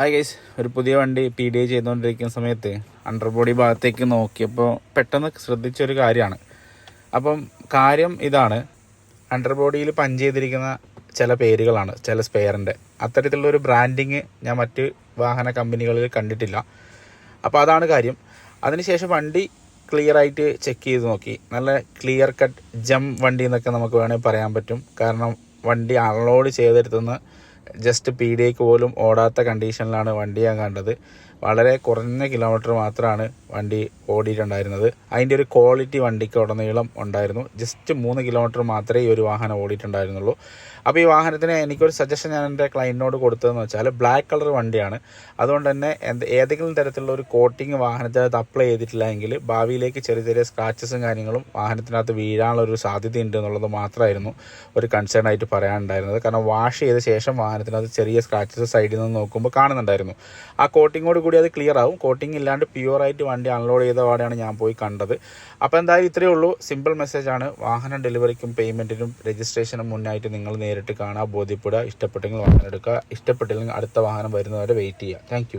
Hi guys ഒരു പുതിയ വണ്ടി പി ഡി ഐ ചെയ്തുകൊണ്ടിരിക്കുന്ന സമയത്ത് അണ്ടർ ബോഡി ഭാഗത്തേക്ക് നോക്കിയപ്പോൾ പെട്ടെന്ന് ശ്രദ്ധിച്ചൊരു കാര്യമാണ്. അപ്പം കാര്യം ഇതാണ്. അണ്ടർ ബോഡിയിൽ പഞ്ച് ചെയ്തിരിക്കുന്ന ചില പേരുകളാണ് ചില സ്പെയറിന്റെ അത്തരത്തിലുള്ള ഒരു ബ്രാൻഡിങ് ഞാൻ മറ്റ് വാഹന കമ്പനികളിൽ കണ്ടിട്ടില്ല. അപ്പോൾ അതാണ് കാര്യം. അതിനുശേഷം വണ്ടി ക്ലിയർ ആയിട്ട് ചെക്ക് ചെയ്ത് നോക്കി. നല്ല ക്ലിയർ കട്ട് ജം വണ്ടി എന്നൊക്കെ നമുക്ക് വേണമെങ്കിൽ പറയാൻ പറ്റും. കാരണം വണ്ടി അൺലോഡ് ചെയ്തെടുത്തുനിന്ന് ജസ്റ്റ് പി ഡി പോലും ഓടാത്ത കണ്ടീഷനിലാണ് വണ്ടി ഞാൻ കണ്ടത്. വളരെ കുറഞ്ഞ കിലോമീറ്റർ മാത്രമാണ് വണ്ടി ഓടിയിട്ടുണ്ടായിരുന്നത്. അതിന്റെ ഒരു ക്വാളിറ്റി വണ്ടിക്ക് ഉടനീളം ഉണ്ടായിരുന്നു. ജസ്റ്റ് മൂന്ന് കിലോമീറ്റർ മാത്രമേ ഈ ഒരു വാഹനം ഓടിയിട്ടുണ്ടായിരുന്നുള്ളൂ. അപ്പോൾ ഈ വാഹനത്തിന് എനിക്കൊരു സജഷൻ ഞാൻ എന്റെ ക്ലയന്റിനോട് കൊടുത്തതെന്ന് വെച്ചാൽ ബ്ലാക്ക് കളർ വണ്ടിയാണ്. അതുകൊണ്ട് തന്നെ എന്ത് ഏതെങ്കിലും തരത്തിലുള്ള ഒരു കോട്ടിങ് വാഹനത്തിനകത്ത് അപ്ലൈ ചെയ്തിട്ടില്ല എങ്കിൽ ഭാവിയിലേക്ക് ചെറിയ ചെറിയ സ്ക്രാച്ചസും കാര്യങ്ങളും വാഹനത്തിനകത്ത് വീഴാനുള്ള ഒരു സാധ്യതയുണ്ട് എന്നുള്ളത് മാത്രമായിരുന്നു ഒരു കൺസേൺ ആയിട്ട് പറയാനുണ്ടായിരുന്നത്. കാരണം വാഷ് ചെയ്ത ശേഷം വാഹനത്തിനകത്ത് ചെറിയ സ്ക്രാച്ചസ് സൈഡിൽ നിന്ന് നോക്കുമ്പോൾ കാണുന്നുണ്ടായിരുന്നു. ആ കോട്ടിങ്ങോട് കൂടി അത് ക്ലിയർ ആവും. കോട്ടിങ് ഇല്ലാണ്ട് പ്യുവർ ആയിട്ട് വണ്ടി അൺലോഡ് ചെയ്ത പാടെയാണ് ഞാൻ പോയി കണ്ടത്. അപ്പോൾ എന്തായാലും ഇത്രയേ ഉള്ളൂ. സിമ്പിൾ മെസ്സേജാണ് വാഹനം ഡെലിവറിക്കും പേയ്മെന്റിനും രജിസ്ട്രേഷനും മുന്നായിട്ട് നിങ്ങൾ നേരിട്ട് കാണുക ബോധ്യപ്പെടുക ഇഷ്ടപ്പെട്ടെങ്കിൽ വാഹനം എടുക്കുക ഇഷ്ടപ്പെട്ടില്ലെങ്കിൽ അടുത്ത വാഹനം വരുന്നവരെ വെയിറ്റ് ചെയ്യുക. താങ്ക്